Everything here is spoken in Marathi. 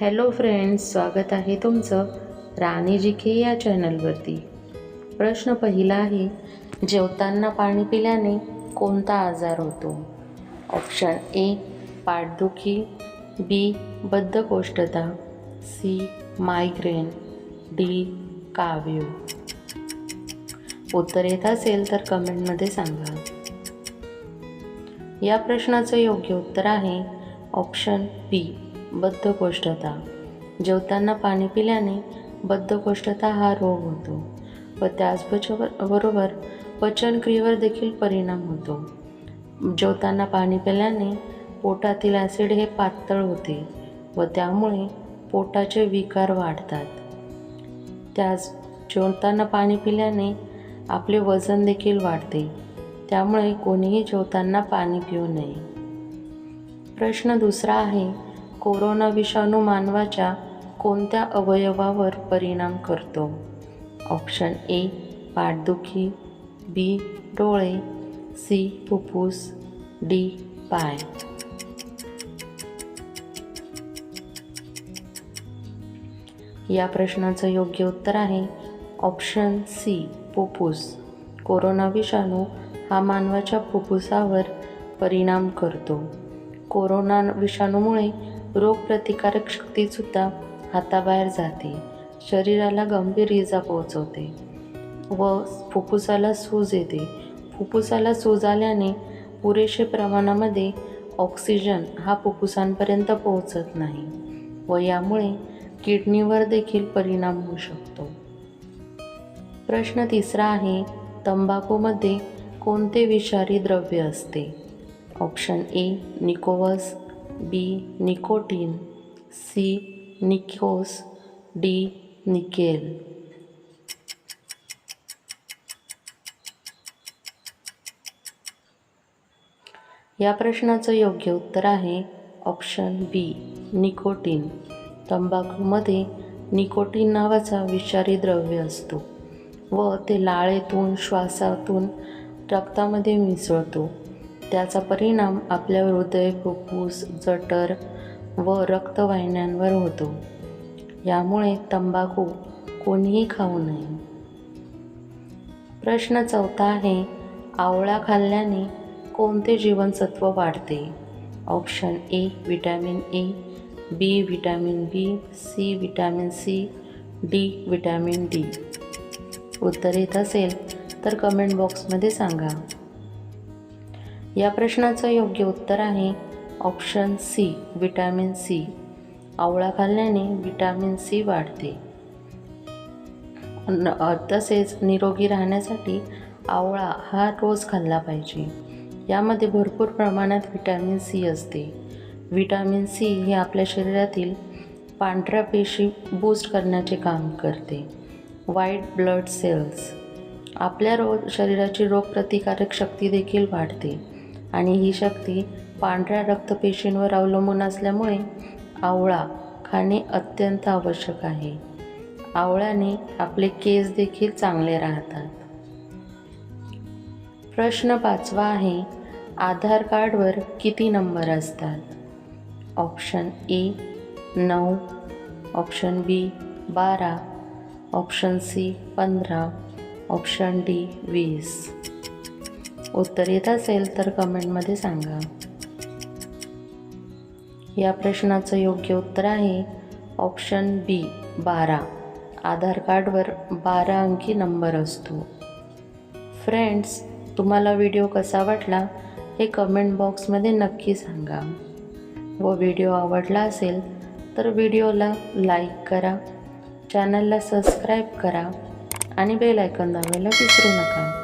हॅलो फ्रेंड्स स्वागत आहे तुमचं राणी जी के या चॅनलवरती. प्रश्न पहिला आहे जेवताना पाणी पिल्याने कोणता आजार होतो? ऑप्शन ए पाठदुखी बी बद्धकोष्ठता सी मायग्रेन डी काव्य उत्तर येत असेल तर कमेंटमध्ये सांगा. या प्रश्नाचं योग्य उत्तर आहे ऑप्शन बी. बद्धकोष्ठता. जेवताना पाणी पिल्याने बद्धकोष्ठता हा रोग होतो व त्याचबरोबर बरोबर पचनक्रियेवर देखील परिणाम होतो. जेवताना पाणी पिल्याने पोटातील ॲसिड हे पातळ होते व त्यामुळे पोटाचे विकार वाढतात. त्याच जेवताना पाणी पिल्याने आपले वजन देखील वाढते. त्यामुळे कोणीही जेवताना पाणी पिऊ नये. प्रश्न दुसरा आहे कोरोना विषाणू मानवाच्या कोणत्या अवयवावर परिणाम करतो? ऑप्शन ए पाठदुखी बी डोळे सी फुफ्फुस डी पाय. या प्रश्नाचं योग्य उत्तर आहे ऑप्शन सी फुफ्फुस. कोरोना विषाणू हा मानवाच्या फुफ्फुसावर परिणाम करतो. कोरोना विषाणूमुळे रोगप्रतिकारक शक्तीसुद्धा हाताबाहेर जाते. शरीराला गंभीर इजा पोहोचवते व फुफ्फुसाला सूज येते. फुफ्फुसाला सूज आल्याने पुरेशे प्रमाणामध्ये ऑक्सिजन हा फुफ्फुसांपर्यंत पोहोचत नाही व यामुळे किडनीवर देखील परिणाम होऊ शकतो. प्रश्न तिसरा आहे तंबाखूमध्ये कोणते विषारी द्रव्य असते? ऑप्शन ए निकोवस. बी निकोटीन सी निकोस डी निकेल. या प्रश्नाचं योग्य उत्तर आहे ऑप्शन बी निकोटीन. तंबाखूमध्ये निकोटीन नावाचा विषारी द्रव्य असतो व ते लाळेतून श्वासातून रक्तामध्ये मिसळतो. त्याचा परिणाम आपल्या हृदय फुफ्फुस जठर व रक्तवाहिन्यांवर होतो. यामुळे तंबाखू कोणीही खाऊ नये. प्रश्न चौथा आहे आवळा खाल्ल्याने कोणते जीवनसत्व वाढते? Option A vitamin A B vitamin B C vitamin C D vitamin D. उत्तर येत असेल तर कमेंट बॉक्समध्ये सांगा. या प्रश्नाचं योग्य उत्तर आहे ऑप्शन सी विटॅमिन सी. आवळा खाल्ल्याने विटॅमिन सी वाढते. न तसेच निरोगी राहण्यासाठी आवळा हा रोज खाल्ला पाहिजे. यामध्ये भरपूर प्रमाणात विटॅमिन सी असते. विटॅमिन सी हे आपल्या शरीरातील पांढऱ्या पेशी बूस्ट करण्याचे काम करते. व्हाईट ब्लड सेल्स आपल्या रो शरीराची रोगप्रतिकारक शक्ती देखील वाढते. आणि ही शक्ती पांढऱ्या रक्तपेशींवर अवलंबून असल्यामुळे आवळा खाणे अत्यंत आवश्यक आहे. आवळ्याने आपले केस देखील चांगले राहतात. प्रश्न पाचवा आहे आधार कार्डवर किती नंबर असतात? ऑप्शन ए नऊ ऑप्शन बी बारा ऑप्शन सी पंधरा ऑप्शन डी वीस. उत्तर येत असेल तर कमेंटमध्ये सांगा. या प्रश्नाचं योग्य उत्तर आहे ऑप्शन बी बारा. आधार कार्डवर बारा अंकी नंबर असतो. फ्रेंड्स तुम्हाला व्हिडिओ कसा वाटला हे कमेंट बॉक्समध्ये नक्की सांगा. व व्हिडिओ आवडला असेल तर व्हिडिओला लाईक करा चॅनलला सबस्क्राईब करा आणि बेल आयकॉन दाबायला विसरू नका.